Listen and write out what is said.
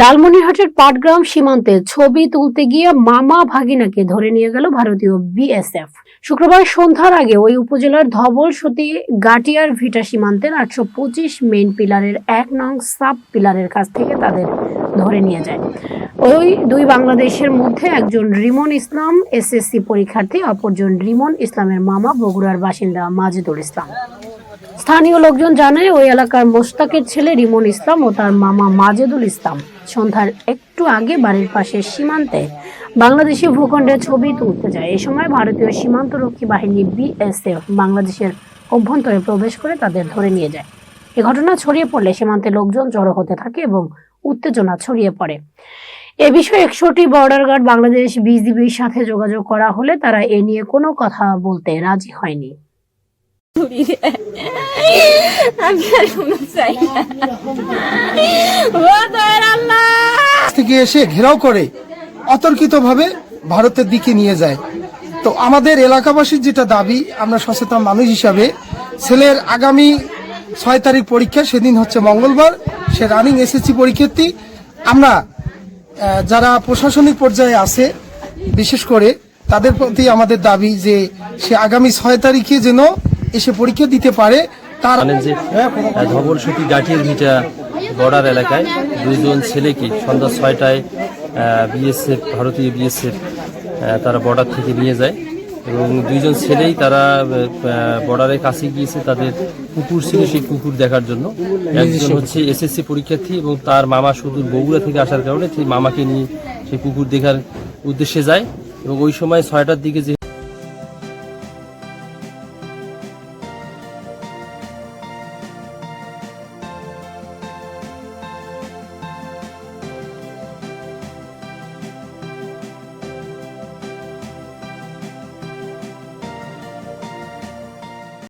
লালমনিরহাটের পাটগ্রাম সীমান্তে ছবি তুলতে গিয়ে মামা ভাগিনাকে ধরে নিয়ে গেল ভারতীয় বিএসএফ। শুক্রবার সন্ধ্যার আগে ওই উপজেলার ধবল, সতী, গাটিয়ার, ভিটা সীমান্তের আটশো পঁচিশ মেন পিলারের এক নং সাব পিলারের কাছ থেকে তাদের ধরে নিয়ে যায়। ওই দুই বাংলাদেশের মধ্যে একজন রিমন ইসলাম, এসএসসি পরীক্ষার্থী, অপরজন রিমন ইসলামের মামা বগুড়ার বাসিন্দা মাজেদুল ইসলাম। স্থানীয় লোকজন জানায়, ওই এলাকার মোস্তাকের ছেলে রিমন ইসলাম ও তার মামা মাজেদুল ইসলাম সন্ধ্যার একটু আগে বাড়ির পাশের সীমান্তে বাংলাদেশি ভূখণ্ডের ছবি তুলতে যায়। এ সময় ভারতীয় সীমান্তরক্ষী বাহিনী বিএসএফ বাংলাদেশের অভ্যন্তরে প্রবেশ করে তাদের ধরে নিয়ে যায়। এ ঘটনা ছড়িয়ে পড়লে সীমান্তে লোকজন জড়ো হতে থাকে এবং উত্তেজনা ছড়িয়ে পড়ে। এ বিষয়ে একশোটি বর্ডার গার্ড বাংলাদেশ বিজিবির সাথে যোগাযোগ করা হলে তারা এ নিয়ে কোনো কথা বলতে রাজি হয়নি। থেকে এসে ঘেরাও করে, অতর্কিতভাবে ভারতের দিকে নিয়ে যায়। তো আমাদের এলাকাবাসীর যেটা দাবি, আমরা সচেতন মানুষ হিসাবে, ছেলের আগামী ছয় তারিখ পরীক্ষা, সেদিন হচ্ছে মঙ্গলবার, সে রানিং এসএসসি পরীক্ষার্থী। আমরা যারা প্রশাসনিক পর্যায়ে আছে, বিশেষ করে, তাদের প্রতি আমাদের দাবি যে, সে আগামী ছয় তারিখে যেন এসে পরীক্ষা দিতে পারে তার জানেন যে আহ, ধবলসতী গাঠিয়ার ভিটা বর্ডার এলাকায় দুইজন ছেলেকে সন্ধ্যা ছয়টায় বিএসএফ ভারতীয় বিএসএফ তারা বর্ডার থেকে নিয়ে যায়। এবং দুইজন ছেলেই তারা বর্ডারের কাছে গিয়েছে তাদের কুকুর ছিল সেই কুকুর দেখার জন্য। একজন হচ্ছে এসএসসি পরীক্ষার্থী এবং তার মামা সুদূর বগুড়া থেকে আসার কারণে সেই মামাকে নিয়ে সেই কুকুর দেখার উদ্দেশ্যে যায়। এবং ওই সময় ছয়টার দিকে যে